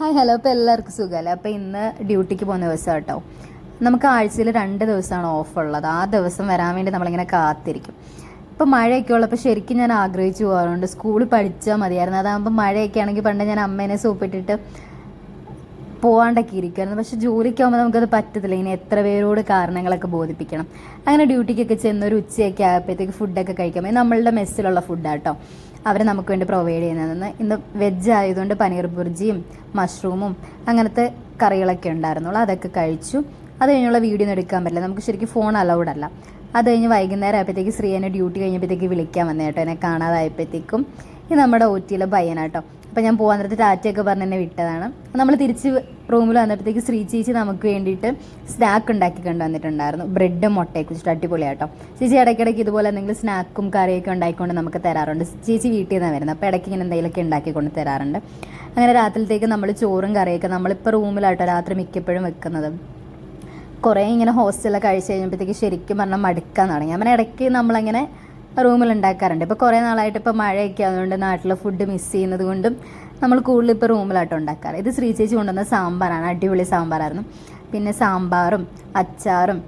Hi hello. അപ്പോൾ എല്ലാവർക്കും സുഖമല്ലേ അപ്പോൾ ഇന്ന് ഡ്യൂട്ടിക്ക് പോകുന്ന ദിവസം കേട്ടോ. നമുക്ക് ആഴ്ചയിൽ രണ്ട് ദിവസമാണ് ഓഫ് ഉള്ളത്. ആ ദിവസം വരാൻ വേണ്ടി നമ്മളിങ്ങനെ കാത്തിരിക്കും. ഇപ്പോൾ മഴയൊക്കെ ഉള്ളപ്പോൾ ശരിക്കും ഞാൻ ആഗ്രഹിച്ചു പോകാറുണ്ട്. സ്കൂളിൽ പഠിച്ചാൽ മതിയായിരുന്നു. അതാകുമ്പോൾ മഴയൊക്കെ ആണെങ്കിൽ പണ്ട് ഞാൻ അമ്മേനെ സൂപ്പിട്ടിട്ട് പോവാണ്ടൊക്കെ ഇരിക്കുമായിരുന്നു പക്ഷെ ജോലിക്കാകുമ്പോൾ നമുക്കത് പറ്റത്തില്ല. ഇനി എത്ര പേരോട് കാരണങ്ങളൊക്കെ ബോധിപ്പിക്കണം. അങ്ങനെ ഡ്യൂട്ടിക്കൊക്കെ ചെന്ന് ഒരു ഉച്ചയൊക്കെ ആയപ്പോഴത്തേക്ക് ഫുഡൊക്കെ കഴിക്കാം. നമ്മളുടെ മെസ്സിലുള്ള ഫുഡാട്ടോ. അവർ നമുക്ക് വേണ്ടി പ്രൊവൈഡ് ചെയ്യുന്നതെന്ന്. ഇന്ന് വെജ് ആയതുകൊണ്ട് പനീർ ബുർജിയും മഷ്റൂമും അങ്ങനത്തെ കറികളൊക്കെ ഉണ്ടായിരുന്നുള്ളൂ. അതൊക്കെ കഴിച്ചു. അത് കഴിഞ്ഞുള്ള വീഡിയോ ഒന്നും എടുക്കാൻ പറ്റില്ല. നമുക്ക് ശരിക്കും ഫോൺ അലൗഡ് അല്ല. അത് കഴിഞ്ഞ് വൈകുന്നേരം ആയപ്പോഴത്തേക്ക് ശ്രീ എന്നെ ഡ്യൂട്ടി കഴിഞ്ഞപ്പോഴത്തേക്ക് വിളിക്കാൻ വന്നേട്ടോ എന്നെ കാണാതായപ്പോഴത്തേക്കും. ഇത് നമ്മുടെ ഒ ടിയിലെ പയ്യനാട്ടോ. അപ്പോൾ ഞാൻ പോകാൻ നേരത്തെ ടാറ്റയൊക്കെ പറഞ്ഞ് എന്നെ വിട്ടതാണ്. നമ്മൾ തിരിച്ച് റൂമിൽ വന്നപ്പോഴത്തേക്ക് ശ്രീ ചേച്ചി നമുക്ക് വേണ്ടിയിട്ട് സ്നാക്ക് ഉണ്ടാക്കി കൊണ്ട് വന്നിട്ടുണ്ടായിരുന്നു ബ്രെഡും മുട്ടയൊക്കെ വെച്ചിട്ട് അടിപൊളിയാട്ടോ. ചേച്ചി ഇടയ്ക്കിടയ്ക്ക് ഇതുപോലെ എന്തെങ്കിലും സ്നാക്കും കറിയൊക്കെ ഉണ്ടാക്കിക്കൊണ്ട് നമുക്ക് തരാറുണ്ട്. ചേച്ചി വീട്ടിൽ നിന്നാണ് വരുന്നത്. അപ്പോൾ ഇടയ്ക്ക് ഇങ്ങനെ എന്തെങ്കിലുമൊക്കെ ഉണ്ടാക്കിക്കൊണ്ട് തരാറുണ്ട്. അങ്ങനെ രാത്രിയിലത്തേക്ക് നമ്മൾ ചോറും കറിയൊക്കെ നമ്മളിപ്പോൾ റൂമിലാട്ടോ രാത്രി മിക്കപ്പോഴും വെക്കുന്നത്. കുറേ ഇങ്ങനെ ഹോസ്റ്റലൊക്കെ കഴിച്ച് കഴിഞ്ഞപ്പോഴത്തേക്ക് ശരിക്കും പറഞ്ഞാൽ മടുക്കാൻ തുടങ്ങി. അങ്ങനെ ഇടയ്ക്ക് നമ്മളങ്ങനെ റൂമിൽ ഉണ്ടാക്കാറുണ്ട് ഇപ്പോൾ കുറേ നാളായിട്ട് ഇപ്പോൾ മഴയൊക്കെ ആയതുകൊണ്ട് നാട്ടിലെ ഫുഡ് മിസ് ചെയ്യുന്നത് കൊണ്ടും നമ്മൾ കൂടുതൽ ഇപ്പോൾ റൂമിലായിട്ട് ഉണ്ടാക്കാറ്. ഇത് ശ്രീ ചേച്ചി കൊണ്ടുവന്ന സാമ്പാറാണ് അടിപൊളി സാമ്പാറായിരുന്നു. പിന്നെ സാമ്പാറും അച്ചാറും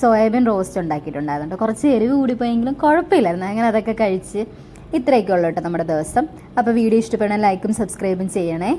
സോയാബീൻ റോസ്റ്റ് ഉണ്ടാക്കിയിട്ടുണ്ടായിരുന്നു. കുറച്ച് എരിവ് കൂടിപ്പോയെങ്കിലും കുഴപ്പമില്ലായിരുന്നു. അങ്ങനെ അതൊക്കെ കഴിച്ച് ഇത്രയൊക്കെ ഉള്ളൂ കേട്ടോ നമ്മുടെ ദിവസം. അപ്പോൾ വീഡിയോ ഇഷ്ടപ്പെടാൻ ലൈക്കും സബ്സ്ക്രൈബും ചെയ്യണേ.